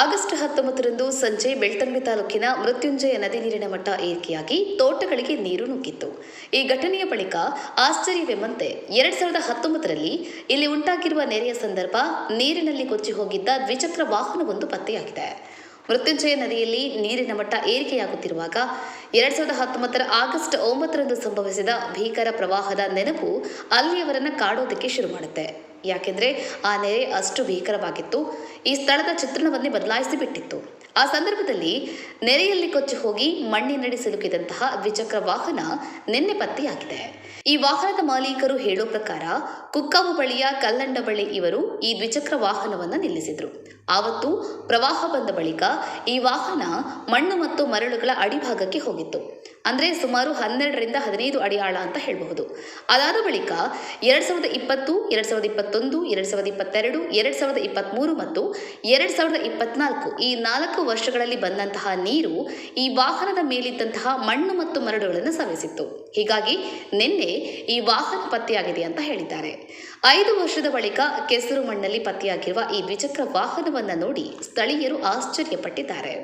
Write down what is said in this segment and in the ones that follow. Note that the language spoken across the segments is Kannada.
ಆಗಸ್ಟ್ ಹತ್ತೊಂಬತ್ತರಂದು ಸಂಜೆ ಬೆಳ್ತಂಗಡಿ ತಾಲೂಕಿನ ಮೃತ್ಯುಂಜಯ ನದಿ ನೀರಿನ ಮಟ್ಟ ಏರಿಕೆಯಾಗಿ ತೋಟಗಳಿಗೆ ನೀರು ನುಗ್ಗಿತ್ತು. ಈ ಘಟನೆಯ ಬಳಿಕ ಆಶ್ಚರ್ಯವೆಂಬಂತೆ ಎರಡ್ ಸಾವಿರದ ಹತ್ತೊಂಬತ್ತರಲ್ಲಿ ಇಲ್ಲಿ ಉಂಟಾಗಿರುವ ನೆರೆಯ ಸಂದರ್ಭ ನೀರಿನಲ್ಲಿ ಕೊಚ್ಚಿ ಹೋಗಿದ್ದ ದ್ವಿಚಕ್ರ ವಾಹನವೊಂದು ಪತ್ತೆಯಾಗಿದೆ. ಮೃತ್ಯುಂಜಯ ನದಿಯಲ್ಲಿ ನೀರಿನ ಮಟ್ಟ ಏರಿಕೆಯಾಗುತ್ತಿರುವಾಗ ಎರಡ್ ಸಾವಿರದ ಹತ್ತೊಂಬತ್ತರ ಆಗಸ್ಟ್ ಒಂಬತ್ತರಂದು ಸಂಭವಿಸಿದ ಭೀಕರ ಪ್ರವಾಹದ ನೆನಪು ಅಲ್ಲಿಯವರನ್ನ ಕಾಡೋದಕ್ಕೆ ಶುರು ಮಾಡುತ್ತೆ ಯಾಕೆಂದ್ರೆ ಆ ನೆರೆ ಅಷ್ಟು ಭೀಕರವಾಗಿತ್ತು. ಈ ಸ್ಥಳದ ಚಿತ್ರಣವನ್ನೇ ಬದಲಾಯಿಸಿ ಬಿಟ್ಟಿತ್ತು. ಆ ಸಂದರ್ಭದಲ್ಲಿ ನೆರೆಯಲ್ಲಿ ಕೊಚ್ಚಿ ಹೋಗಿ ಮಣ್ಣಿನಡಿ ಸಿಲುಕಿದಂತಹ ದ್ವಿಚಕ್ರ ವಾಹನ ನಿನ್ನೆ ಪತ್ತೆಯಾಗಿದೆ. ಈ ವಾಹನದ ಮಾಲೀಕರು ಹೇಳೋ ಪ್ರಕಾರ ಕುಕ್ಕಾವು ಬಳಿಯ ಕಲ್ಲಂಡ ಬಳಿ ಇವರು ಈ ದ್ವಿಚಕ್ರ ವಾಹನವನ್ನು ನಿಲ್ಲಿಸಿದ್ರು. ಆವತ್ತು ಪ್ರವಾಹ ಬಂದ ಬಳಿಕ ಈ ವಾಹನ ಮಣ್ಣು ಮತ್ತು ಮರಳುಗಳ ಅಡಿಭಾಗಕ್ಕೆ ಹೋಗಿತ್ತು. ಅಂದ್ರೆ ಸುಮಾರು ಹನ್ನೆರಡರಿಂದ ಹದಿನೈದು ಅಡಿ ಆಳ ಅಂತ ಹೇಳಬಹುದು. ಅದಾದ ಬಳಿಕ ಎರಡು ಸಾವಿರದ ಇಪ್ಪತ್ತು, ಎರಡು ಸಾವಿರದ ಇಪ್ಪತ್ತೊಂದು, ಎರಡು ಸಾವಿರದ ಇಪ್ಪತ್ತೆರಡು, ಎರಡು ಸಾವಿರದ ಇಪ್ಪತ್ತ್ಮೂರು ಮತ್ತು ಎರಡು ಸಾವಿರದ ಇಪ್ಪತ್ನಾಲ್ಕು ಈ ನಾಲ್ಕು ವರ್ಷಗಳಲ್ಲಿ ಬಂದಂತಹ ನೀರು ಈ ವಾಹನದ ಮೇಲಿದ್ದಂತಹ ಮಣ್ಣು ಮತ್ತು ಮರಳುಗಳನ್ನು ಸವೆಸಿತ್ತು. ಹೀಗಾಗಿ ನಿನ್ನೆ ಈ ವಾಹನ ಪತ್ತೆಯಾಗಿದೆ ಅಂತ ಹೇಳಿದ್ದಾರೆ. ಐದು ವರ್ಷದ ಬಳಿಕ ಕೆಸರು ಮಣ್ಣಲ್ಲಿ ಪತ್ತೆಯಾಗಿರುವ ಈ ದ್ವಿಚಕ್ರ ವಾಹನವನ್ನು ನೋಡಿ ಸ್ಥಳೀಯರು ಆಶ್ಚರ್ಯಪಟ್ಟಿದ್ದಾರೆ.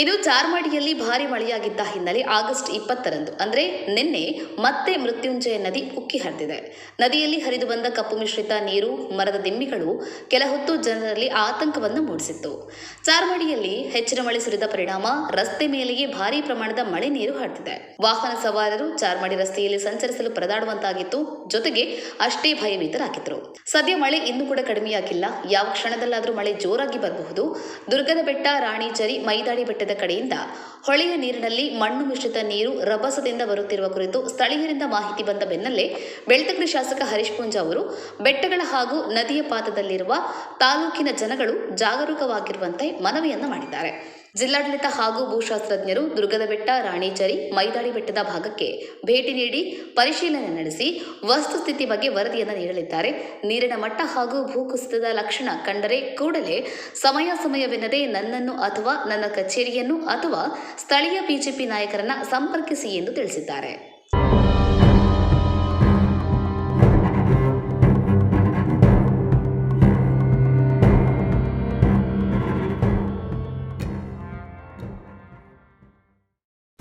ಇನ್ನು ಚಾರ್ಮಾಡಿಯಲ್ಲಿ ಭಾರಿ ಮಳೆಯಾಗಿದ್ದ ಹಿನ್ನೆಲೆ ಆಗಸ್ಟ್ ಇಪ್ಪತ್ತರಂದು, ಅಂದ್ರೆ ನಿನ್ನೆ ಮತ್ತೆ ಮೃತ್ಯುಂಜಯ ನದಿ ಉಕ್ಕಿ ಹರಿದಿದೆ. ನದಿಯಲ್ಲಿ ಹರಿದು ಬಂದ ಕಪ್ಪು ಮಿಶ್ರಿತ ನೀರು, ಮರದ ದಿಮ್ಮಿಗಳು ಕೆಲ ಹೊತ್ತು ಜನರಲ್ಲಿ ಆತಂಕವನ್ನು ಮೂಡಿಸಿತ್ತು. ಚಾರ್ಮಾಡಿಯಲ್ಲಿ ಹೆಚ್ಚಿನ ಮಳೆ ಸುರಿದ ಪರಿಣಾಮ ರಸ್ತೆ ಮೇಲೆಯೇ ಭಾರಿ ಪ್ರಮಾಣದ ಮಳೆ ನೀರು ಹರಿದಿದೆ. ವಾಹನ ಸವಾರರು ಚಾರ್ಮಾಡಿ ರಸ್ತೆಯಲ್ಲಿ ಸಂಚರಿಸಲು ಪರದಾಡುವಂತಾಗಿತ್ತು. ಜೊತೆಗೆ ಅಷ್ಟೇ ಭಯಭೀತರಾಗಿದ್ರು. ಸದ್ಯ ಮಳೆ ಇನ್ನೂ ಕೂಡ ಕಡಿಮೆಯಾಗಿಲ್ಲ. ಯಾವ ಕ್ಷಣದಲ್ಲಾದರೂ ಮಳೆ ಜೋರಾಗಿ ಬರಬಹುದು. ದುರ್ಗದ ಬೆಟ್ಟ ರಾಣಿಚರಿ ಮೈದಾಡಿ ಬೆಟ್ಟದ ಕಡೆಯಿಂದ ಹೊಳೆಯ ನೀರಿನಲ್ಲಿ ಮಣ್ಣು ಮಿಶ್ರಿತ ನೀರು ರಭಸದಿಂದ ಬರುತ್ತಿರುವ ಕುರಿತು ಸ್ಥಳೀಯರಿಂದ ಮಾಹಿತಿ ಬಂದ ಬೆನ್ನಲ್ಲೇ ಬೆಳ್ತಂಗಡಿ ಶಾಸಕ ಹರೀಶ್ ಪೂಂಜಾ ಅವರು, ಬೆಟ್ಟಗಳ ಹಾಗೂ ನದಿಯ ಪಾತದಲ್ಲಿರುವ ತಾಲೂಕಿನ ಜನಗಳು ಜಾಗರೂಕವಾಗಿರುವಂತೆ ಮನವಿಯನ್ನು ಮಾಡಿದ್ದಾರೆ. ಜಿಲ್ಲಾಡಳಿತ ಹಾಗೂ ಭೂಶಾಸ್ತ್ರಜ್ಞರು ದುರ್ಗದ ಬೆಟ್ಟ, ರಾಣಿಚರಿ, ಮೈದಾಳಿ ಬೆಟ್ಟದ ಭಾಗಕ್ಕೆ ಭೇಟಿ ನೀಡಿ ಪರಿಶೀಲನೆ ನಡೆಸಿ ವಸ್ತುಸ್ಥಿತಿ ಬಗ್ಗೆ ವರದಿಯನ್ನು ನೀಡಲಿದ್ದಾರೆ. ನೀರಿನ ಮಟ್ಟ ಹಾಗೂ ಭೂಕುಸಿತದ ಲಕ್ಷಣ ಕಂಡರೆ ಕೂಡಲೇ ಸಮಯ ಸಮಯವೆನ್ನದೆ ನನ್ನನ್ನು ಅಥವಾ ನನ್ನ ಕಚೇರಿಯನ್ನು ಅಥವಾ ಸ್ಥಳೀಯ ಬಿಜೆಪಿ ನಾಯಕರನ್ನ ಸಂಪರ್ಕಿಸಿ ಎಂದು ತಿಳಿಸಿದ್ದಾರೆ.